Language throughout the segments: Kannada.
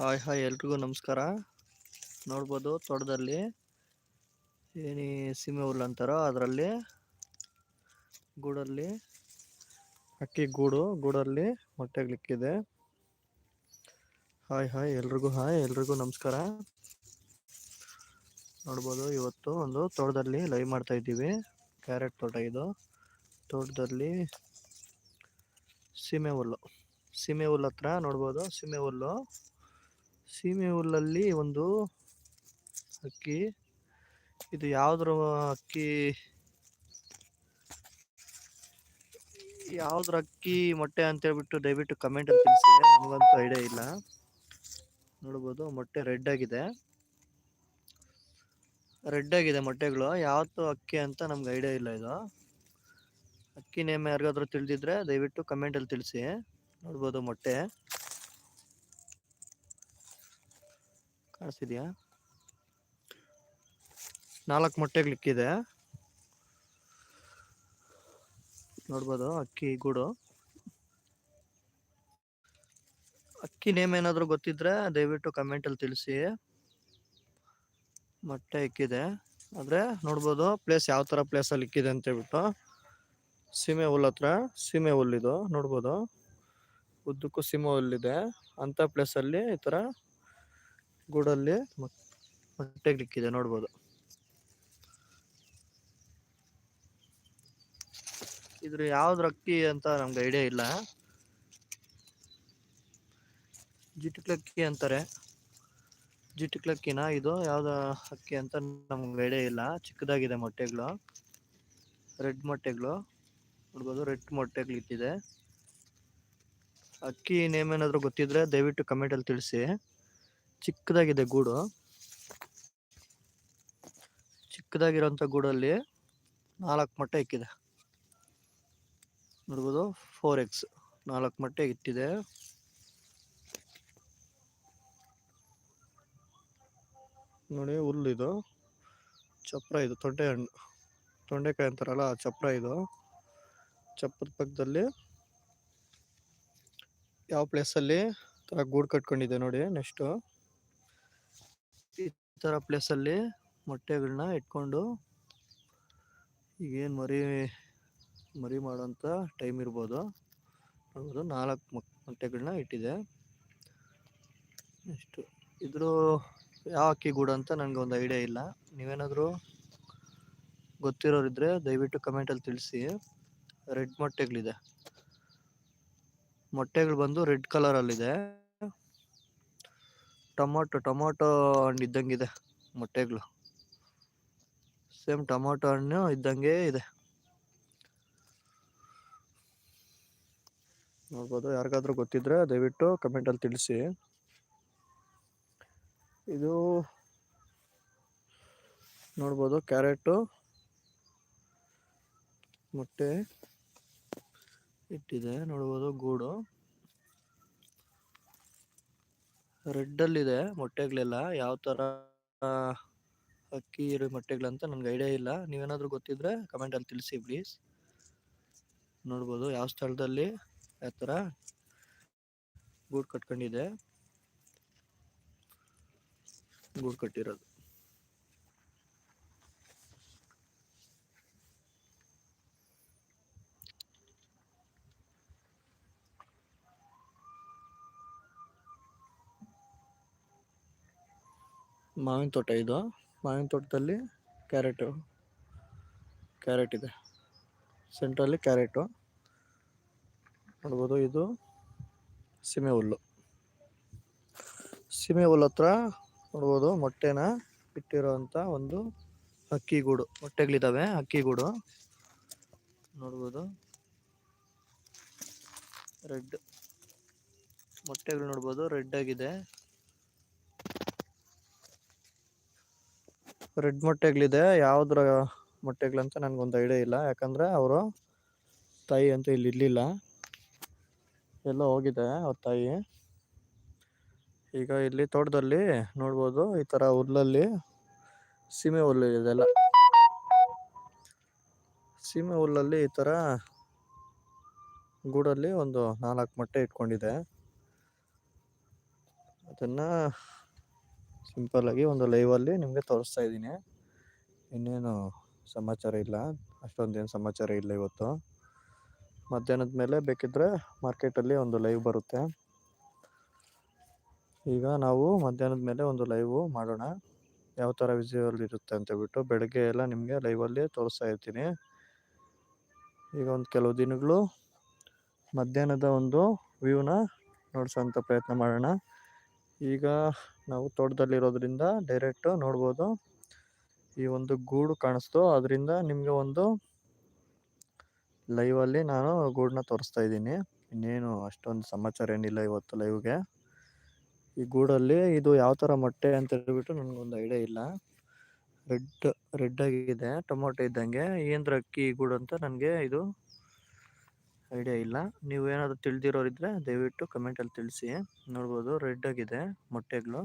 ಹಾಯ್ ಹಾಯ್ ಎಲ್ರಿಗೂ ನಮಸ್ಕಾರ. ನೋಡ್ಬೋದು ತೋಟದಲ್ಲಿ ಏನಿ ಸೀಮೆ ಹುಲ್ಲು ಅಂತಾರೋ ಅದರಲ್ಲಿ ಗೂಡಲ್ಲಿ, ಅಕ್ಕಿ ಗೂಡು, ಗೂಡಲ್ಲಿ ಮೊಟ್ಟೆಗಳಿಕ್ಕಿದೆ. ಹಾಯ್ ಹಾಯ್ ಎಲ್ರಿಗೂ ಹಾಯ್ ಎಲ್ರಿಗೂ ನಮಸ್ಕಾರ. ನೋಡ್ಬೋದು ಇವತ್ತು ಒಂದು ತೋಟದಲ್ಲಿ ಲೈವ್ ಮಾಡ್ತಾ ಇದ್ದೀವಿ. ಕ್ಯಾರೆಟ್ ತೋಟ ಇದು. ತೋಟದಲ್ಲಿ ಸೀಮೆ ಹುಲ್ಲು. ಸೀಮೆ ಹುಲ್ಲು ಹತ್ರ ನೋಡ್ಬೋದು, ಸೀಮೆ ಹುಲ್ಲು. ಸೀಮೆ ಹುಲ್ಲಲ್ಲಿ ಒಂದು ಅಕ್ಕಿ, ಇದು ಯಾವ್ದ್ರ ಅಕ್ಕಿ ಯಾವ್ದ್ರ ಅಕ್ಕಿ ಮೊಟ್ಟೆ ಅಂತ ಹೇಳ್ಬಿಟ್ಟು ದಯವಿಟ್ಟು ಕಮೆಂಟ್ ಅಲ್ಲಿ ತಿಳಿಸಿ, ನಮಗಂತೂ ಐಡಿಯಾ ಇಲ್ಲ. ನೋಡ್ಬೋದು, ಮೊಟ್ಟೆ ರೆಡ್ ಆಗಿದೆ. ರೆಡ್ ಆಗಿದೆ ಮೊಟ್ಟೆಗಳು, ಯಾವತ್ತು ಅಕ್ಕಿ ಅಂತ ನಮ್ಗೆ ಐಡಿಯಾ ಇಲ್ಲ ಇದು. ಅಕ್ಕಿ ನೇಮ್ ಯಾರಿಗಾದ್ರೂ ತಿಳಿದಿದ್ರೆ ದಯವಿಟ್ಟು ಕಮೆಂಟ್ ಅಲ್ಲಿ ತಿಳಿಸಿ. ನೋಡ್ಬೋದು ಮೊಟ್ಟೆ. ಕಾಣಿಸ್ತಿದ್ಯಾ ನಾಲ್ಕು ಮೊಟ್ಟೆಗಳಿಕ್ಕಿದೆ ನೋಡ್ಬೋದು, ಅಕ್ಕಿ, ಗೂಡು. ಅಕ್ಕಿ ನೇಮ್ ಏನಾದರೂ ಗೊತ್ತಿದ್ರೆ ದಯವಿಟ್ಟು ಕಮೆಂಟಲ್ಲಿ ತಿಳಿಸಿ. ಮೊಟ್ಟೆ ಇಕ್ಕಿದೆ. ಆದರೆ ನೋಡ್ಬೋದು ಪ್ಲೇಸ್ ಯಾವ ತರ ಪ್ಲೇಸ್ ಅಲ್ಲಿ ಇಕ್ಕಿದೆ ಅಂತ ಹೇಳ್ಬಿಟ್ಟು. ಸೀಮೆ ಹುಲ್ ಹತ್ರ, ಸೀಮೆ ಹುಲ್ಲಿದು ನೋಡ್ಬೋದು. ಉದ್ದಕ್ಕೂ ಸೀಮೆ ಹುಲ್ಲಿದೆ ಅಂತ ಪ್ಲೇಸ್ ಅಲ್ಲಿ ಈ ತರ ಗೂಡಲ್ಲಿ ಮೊಟ್ಟೆಗಳಿಕ್ಕಿದೆ ನೋಡ್ಬೋದು. ಇದ್ರ ಯಾವ್ದು ಅಕ್ಕಿ ಅಂತ ನಮ್ಗೆ ಐಡಿಯಾ ಇಲ್ಲ. ಜಿಟ್ಕ್ಲಕ್ಕಿ ಅಂತಾರೆ. ಜಿಟ್ಕ್ಲಕ್ಕಿನ ಇದು ಯಾವ್ದ ಅಕ್ಕಿ ಅಂತ ನಮ್ಗೆ ಐಡಿಯಾ ಇಲ್ಲ. ಚಿಕ್ಕದಾಗಿದೆ ಮೊಟ್ಟೆಗಳು. ರೆಡ್ ಮೊಟ್ಟೆಗಳು. ನೋಡ್ಬೋದು, ರೆಡ್ ಮೊಟ್ಟೆಗಳು ಇಟ್ಟಿದೆ ಅಕ್ಕಿ ನೇಮ್ ಏನಾದರೂ ಗೊತ್ತಿದ್ರೆ ದಯವಿಟ್ಟು ಕಮೆಂಟಲ್ಲಿ ತಿಳಿಸಿ. ಚಿಕ್ಕದಾಗಿದೆ ಗೂಡು. ಚಿಕ್ಕದಾಗಿರೋಂಥ ಗೂಡಲ್ಲಿ ನಾಲ್ಕು ಮೊಟ್ಟೆ ಇಕ್ಕಿದೆ. ನೋಡ್ಬೋದು? ಫೋರ್ ಎಕ್ಸ್ ನಾಲ್ಕು ಮೊಟ್ಟೆ ಇಟ್ಟಿದೆ. ನೋಡಿ, ಹುಲ್ಲು ಇದು. ಚಪ್ರ ಇದು ತೊಂಡೆ ಹಣ್ಣು ತೊಂಡೆಕಾಯಿ ಅಂತಾರಲ್ಲ, ಆ ಚಪ್ರ ಇದು. ಚಪ್ರದ ಪಕ್ಕದಲ್ಲಿ ಯಾವ ಪ್ಲೇಸಲ್ಲಿ ಥರ ಗೂಡು ಕಟ್ಕೊಂಡಿದೆ ನೋಡಿ ನೆಕ್ಸ್ಟು ಈ ಥರ ಪ್ಲೇಸಲ್ಲಿ ಮೊಟ್ಟೆಗಳನ್ನ ಇಟ್ಕೊಂಡು ಈಗೇನು ಮರಿ ಮರಿ ಮಾಡೋಂಥ ಟೈಮ್ ಇರ್ಬೋದು. ನೋಡ್ಬೋದು ನಾಲ್ಕು ಮೊಟ್ಟೆಗಳನ್ನ ಇಟ್ಟಿದೆ. ಇಷ್ಟು ಇದ್ರ ಯಾವ ಅಕ್ಕಿ ಗೂಡು ಅಂತ ನನಗೆ ಒಂದು ಐಡಿಯಾ ಇಲ್ಲ. ನೀವೇನಾದರೂ ಗೊತ್ತಿರೋರಿದ್ರೆ ದಯವಿಟ್ಟು ಕಮೆಂಟಲ್ಲಿ ತಿಳಿಸಿ. ರೆಡ್ ಮೊಟ್ಟೆಗಳಿದೆ. ಮೊಟ್ಟೆಗಳು ಬಂದು ರೆಡ್ ಕಲರಲ್ಲಿದೆ ಟೊಮೊಟೊ ಟೊಮೊಟೊ ಹಣ್ಣು ಇದ್ದಂಗಿದೆ, ಮೊಟ್ಟೆಗಳು. ಸೇಮ್ ಟೊಮೊಟೊ ಹಣ್ಣು ಇದ್ದಂಗೆ ಇದೆ. ನೋಡ್ಬೋದು, ಯಾರಿಗಾದ್ರೂ ಗೊತ್ತಿದ್ರೆ ದಯವಿಟ್ಟು ಕಮೆಂಟಲ್ಲಿ ತಿಳಿಸಿ. ಇದು ನೋಡ್ಬೋದು, ಕ್ಯಾರೆಟು, ಮೊಟ್ಟೆ ಇಟ್ಟಿದೆ, ನೋಡ್ಬೋದು, ಗೂಡು. ರೆಡ್ಡಲ್ಲಿದೆ ಮೊಟ್ಟೆಗಳೆಲ್ಲ. ಯಾವ ತರ ಅಕ್ಕಿ ಇರೋ ಮೊಟ್ಟೆಗಳಂತ ನನಗೆ ಐಡಿಯಾ ಇಲ್ಲ. ನೀವೇನಾದರೂ ಗೊತ್ತಿದ್ರೆ ಕಮೆಂಟಲ್ಲಿ ತಿಳಿಸಿ ಪ್ಲೀಸ್ ನೋಡ್ಬೋದು ಯಾವ ಸ್ಥಳದಲ್ಲಿ ಯಾವ ತರ ಗೂಡ್ ಕಟ್ಕೊಂಡಿದೆ. ಗೂಡ್ ಕಟ್ಟಿರೋದು. ಮಾವಿನ ತೋಟ ಇದು. ಮಾವಿನ ತೋಟದಲ್ಲಿ ಕ್ಯಾರೆಟು, ಕ್ಯಾರೆಟ್ ಇದೆ. ಸೆಂಟ್ರಲ್ಲಿ ಕ್ಯಾರೆಟು. ನೋಡ್ಬೋದು ಇದು ಸೀಮೆ ಹುಲ್ಲು. ಸೀಮೆ ಹುಲ್ಲು ಹತ್ರ ನೋಡ್ಬೋದು ಮೊಟ್ಟೆನ ಇಟ್ಟಿರೋಂಥ ಒಂದು ಅಕ್ಕಿ ಗೂಡು. ಮೊಟ್ಟೆಗಳಿದ್ದಾವೆ ಅಕ್ಕಿ ಗೂಡು. ನೋಡ್ಬೋದು. ರೆಡ್ ಮೊಟ್ಟೆಗಳು ನೋಡ್ಬೋದು, ರೆಡ್ ಆಗಿದೆ. ರೆಡ್ ಮೊಟ್ಟೆಗಳಿದೆ. ಯಾವ್ದ್ರ ಮೊಟ್ಟೆಗಳಂತ ನನ್ಗೊಂದು ಐಡಿಯಾ ಇಲ್ಲ. ಯಾಕಂದ್ರೆ ಅವರು ತಾಯಿ ಅಂತ ಇಲ್ಲಿ ಇರಲಿಲ್ಲ. ಎಲ್ಲ ಹೋಗಿದೆ ಅವ್ರ ತಾಯಿ. ಈಗ ಇಲ್ಲಿ ತೋಟದಲ್ಲಿ ನೋಡ್ಬೋದು, ಈ ತರ ಹುಲ್ಲಲ್ಲಿ ಸೀಮೆ ಹುಲ್ಲು ಇದೆಲ್ಲ. ಸೀಮೆ ಹುಲ್ಲಲ್ಲಿ ಈ ತರ ಗೂಡಲ್ಲಿ ಒಂದು ನಾಲ್ಕು ಮೊಟ್ಟೆ ಇಟ್ಕೊಂಡಿದೆ. ಅದನ್ನು ಸಿಂಪಲ್ಲಾಗಿ ಒಂದು ಲೈವಲ್ಲಿ ನಿಮಗೆ ತೋರಿಸ್ತಾ ಇದ್ದೀನಿ. ಇನ್ನೇನು ಸಮಾಚಾರ ಇಲ್ಲ. ಅಷ್ಟೊಂದೇನು ಸಮಾಚಾರ ಇಲ್ಲ ಇವತ್ತು. ಮಧ್ಯಾಹ್ನದ ಮೇಲೆ ಬೇಕಿದ್ದರೆ ಮಾರ್ಕೆಟಲ್ಲಿ ಒಂದು ಲೈವ್ ಬರುತ್ತೆ. ಈಗ ನಾವು ಮಧ್ಯಾಹ್ನದ ಮೇಲೆ ಒಂದು ಲೈವು ಮಾಡೋಣ. ಯಾವ ಥರ ವಿಜುವಲ್ ಇರುತ್ತೆ ಅಂತ ಹೇಳ್ಬಿಟ್ಟು ಬೆಳಗ್ಗೆ ಎಲ್ಲ ನಿಮಗೆ ಲೈವಲ್ಲಿ ತೋರಿಸ್ತಾ ಇರ್ತೀನಿ. ಈಗ ಒಂದು ಕೆಲವು ದಿನಗಳು ಮಧ್ಯಾಹ್ನದ ಒಂದು ವ್ಯೂನ ನೋಡ್ಸೋಂಥ ಪ್ರಯತ್ನ ಮಾಡೋಣ. ಈಗ ನಾವು ತೋಟದಲ್ಲಿರೋದ್ರಿಂದ ಡೈರೆಕ್ಟ್ ನೋಡ್ಬೋದು. ಈ ಒಂದು ಗೂಡು ಕಾಣಿಸ್ತು. ಅದರಿಂದ ನಿಮಗೆ ಒಂದು ಲೈವಲ್ಲಿ ನಾನು ಗೂಡನ್ನ ತೋರಿಸ್ತಾ ಇದ್ದೀನಿ. ಇನ್ನೇನು ಅಷ್ಟೊಂದು ಸಮಾಚಾರ ಏನಿಲ್ಲ ಇವತ್ತು ಲೈವ್ಗೆ ಈ ಗೂಡಲ್ಲಿ ಇದು ಯಾವ ಥರ ಮೊಟ್ಟೆ ಅಂತ ಹೇಳ್ಬಿಟ್ಟು ನನಗೊಂದು ಐಡಿಯಾ ಇಲ್ಲ. ರೆಡ್ ರೆಡ್ ಆಗಿದೆ, ಟೊಮೊಟೊ ಇದ್ದಂಗೆ. ಏನ್ರ ಅಕ್ಕಿ, ಗೂಡು ಅಂತ ನನಗೆ ಇದು ಐಡಿಯಾ ಇಲ್ಲ. ನೀವು ಏನಾದರೂ ತಿಳಿದಿರೋರಿದ್ರೆ ದಯವಿಟ್ಟು ಕಮೆಂಟಲ್ಲಿ ತಿಳಿಸಿ. ನೋಡ್ಬೋದು, ರೆಡ್ ಆಗಿದೆ, ಮೊಟ್ಟೆಗಳು.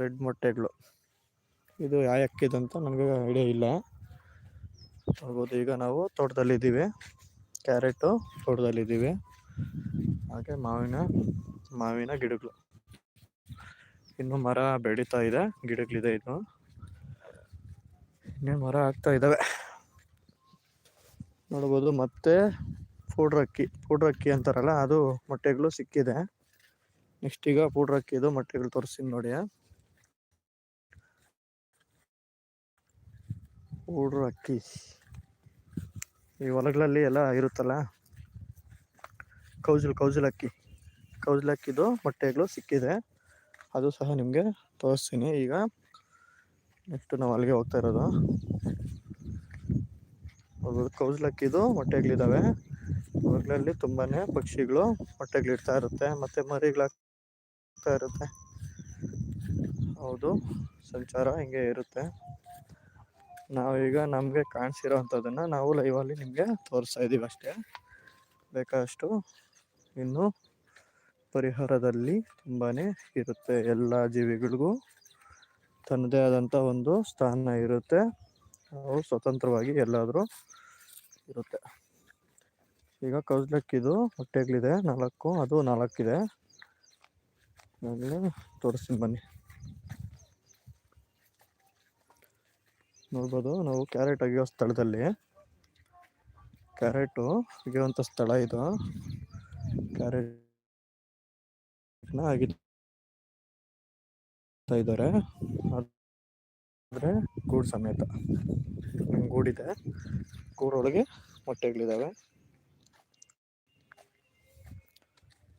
ರೆಡ್ ಮೊಟ್ಟೆಗಳು. ಇದು ಯಾವ ಅಂತ ನನಗೆ ಐಡಿಯಾ ಇಲ್ಲ. ನೋಡ್ಬೋದು, ಈಗ ನಾವು ತೋಟದಲ್ಲಿದ್ದೀವಿ. ಕ್ಯಾರೆಟು ತೋಟದಲ್ಲಿದ್ದೀವಿ. ಹಾಗೆ ಮಾವಿನ ಮಾವಿನ ಗಿಡಗಳು. ಇನ್ನು ಮರ ಬೆಳೀತಾ ಇದೆ, ಗಿಡಗಳಿದೆ ಇದು ಇನ್ನೇ ಮರ ಆಗ್ತಾ ಇದ್ದಾವೆ ನೋಡ್ಬೋದು, ಮತ್ತೆ ಪೌಡ್ರ್ ಅಕ್ಕಿ ಪೌಡ್ರ್ ಅಕ್ಕಿ ಅಂತಾರಲ್ಲ, ಅದು ಮೊಟ್ಟೆಗಳು ಸಿಕ್ಕಿದೆ. ನೆಕ್ಸ್ಟ್ ಈಗ ಪೌಡ್ರ್ ಅಕ್ಕಿದು ಮೊಟ್ಟೆಗಳು ತೋರಿಸ್ತೀನಿ ನೋಡಿ. ಪೌಡ್ರ್ ಅಕ್ಕಿ. ಈ ಹೊಲಗಳಲ್ಲಿ ಎಲ್ಲ ಇರುತ್ತಲ್ಲ? ಕೌಜಲ್ ಕೌಜಲ್ ಅಕ್ಕಿ. ಕೌಜಲ್ ಅಕ್ಕಿದು ಮೊಟ್ಟೆಗಳು ಸಿಕ್ಕಿದೆ. ಅದು ಸಹ ನಿಮಗೆ ತೋರಿಸ್ತೀನಿ ಈಗ. ನೆಕ್ಸ್ಟ್ ನಾವು ಅಲ್ಲಿಗೆ ಹೋಗ್ತಾ ಇರೋದು. ಕೌಜಲ್ ಕೌಜಲಕ್ಕಿದು ಮೊಟ್ಟೆಗಳಿದ್ದಾವೆ. ಅವುಗಳಲ್ಲಿ ತುಂಬಾ ಪಕ್ಷಿಗಳು ಮೊಟ್ಟೆಗಳಿಡ್ತಾ ಇರುತ್ತೆ, ಮತ್ತೆ ಮರಿಗಳಾಗ್ತಾ ಇರುತ್ತೆ. ಹೌದು, ಸಂಚಾರ ಹಿಂಗೆ ಇರುತ್ತೆ. ನಾವೀಗ ನಮಗೆ ಕಾಣಿಸಿರೋ ಅಂಥದ್ದನ್ನು ನಾವು ಲೈವಲ್ಲಿ ನಿಮಗೆ ತೋರಿಸ್ತಾ ಇದ್ದೀವಿ ಅಷ್ಟೇ. ಬೇಕಾದಷ್ಟು ಇನ್ನು ಪರಿಹಾರದಲ್ಲಿ ತುಂಬಾ ಇರುತ್ತೆ ಎಲ್ಲ ಜೀವಿಗಳಿಗೂ. ತನ್ನದೇ ಆದಂಥ ಒಂದು ಸ್ಥಾನ ಇರುತ್ತೆ. ಅವು ಸ್ವತಂತ್ರವಾಗಿ ಎಲ್ಲಾದರೂ ಇರುತ್ತೆ. ಈಗ ಕೌಜ್ಲಕ್ಕಿದು ಹೊಟ್ಟೆಗಳಿದೆ ನಾಲ್ಕು, ಅದು ನಾಲ್ಕಿದೆ. ಆಗಲೇ ತೋರಿಸ್ತೀನಿ ಬನ್ನಿ. ನೋಡ್ಬೋದು, ನಾವು ಕ್ಯಾರೆಟ್ ಅಗಿಯೋ ಸ್ಥಳದಲ್ಲಿ. ಕ್ಯಾರೆಟು ಅಗಿಯುವಂಥ ಸ್ಥಳ ಇದು. ಕ್ಯಾರೆಟ್ನ ಅಗಿತಾ ಇದ್ದಾರೆ. ಗೂಡು ಸಮೇತ. ಗೂಡಿದೆ. ಗೂಡೊಳಗೆ ಮೊಟ್ಟೆಗಳಿದ್ದಾವೆ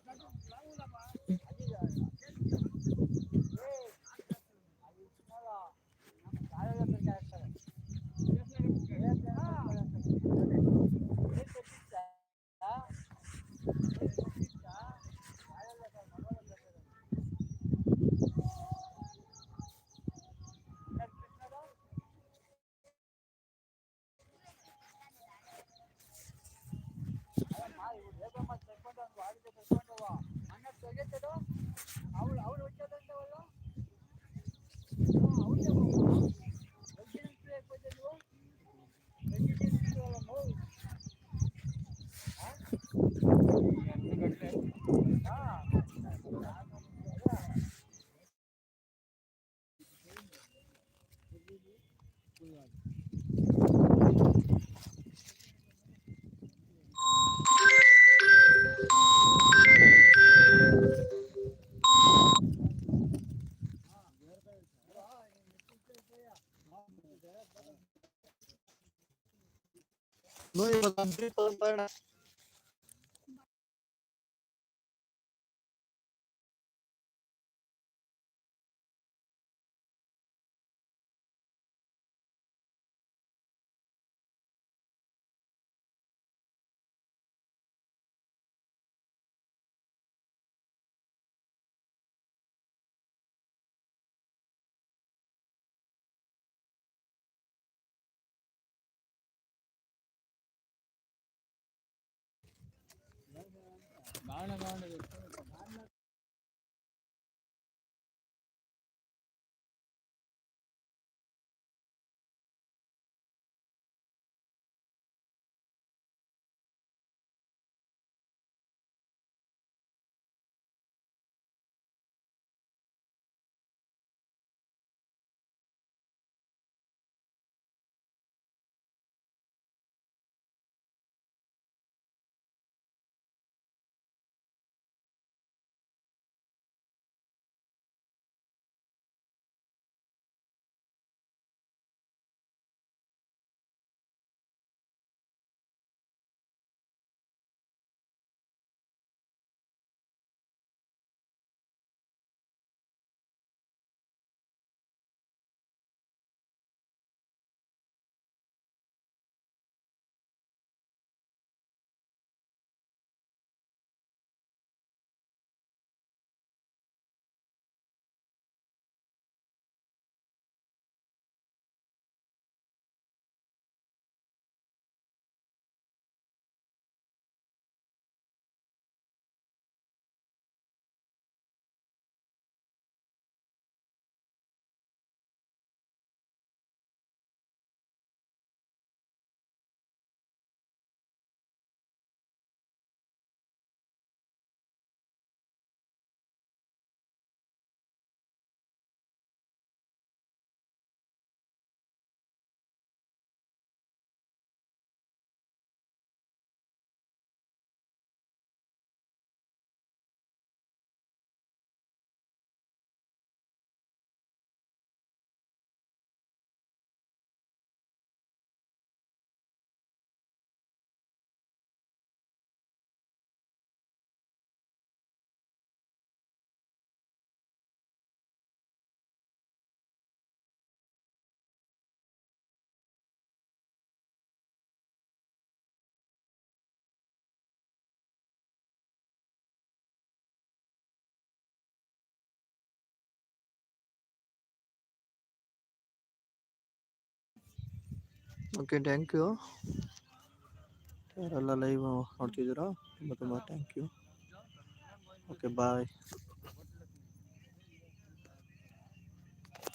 Kan, aku. Pues, ఆయన బాగుండేది ಓಕೆ ಥ್ಯಾಂಕ್ ಯು ಯಾರೆಲ್ಲ ಲೈವ್ ನೋಡ್ತಿದ್ದೀರೋ ತುಂಬ ತುಂಬ ಥ್ಯಾಂಕ್ ಯು ಓಕೆ ಬಾಯ್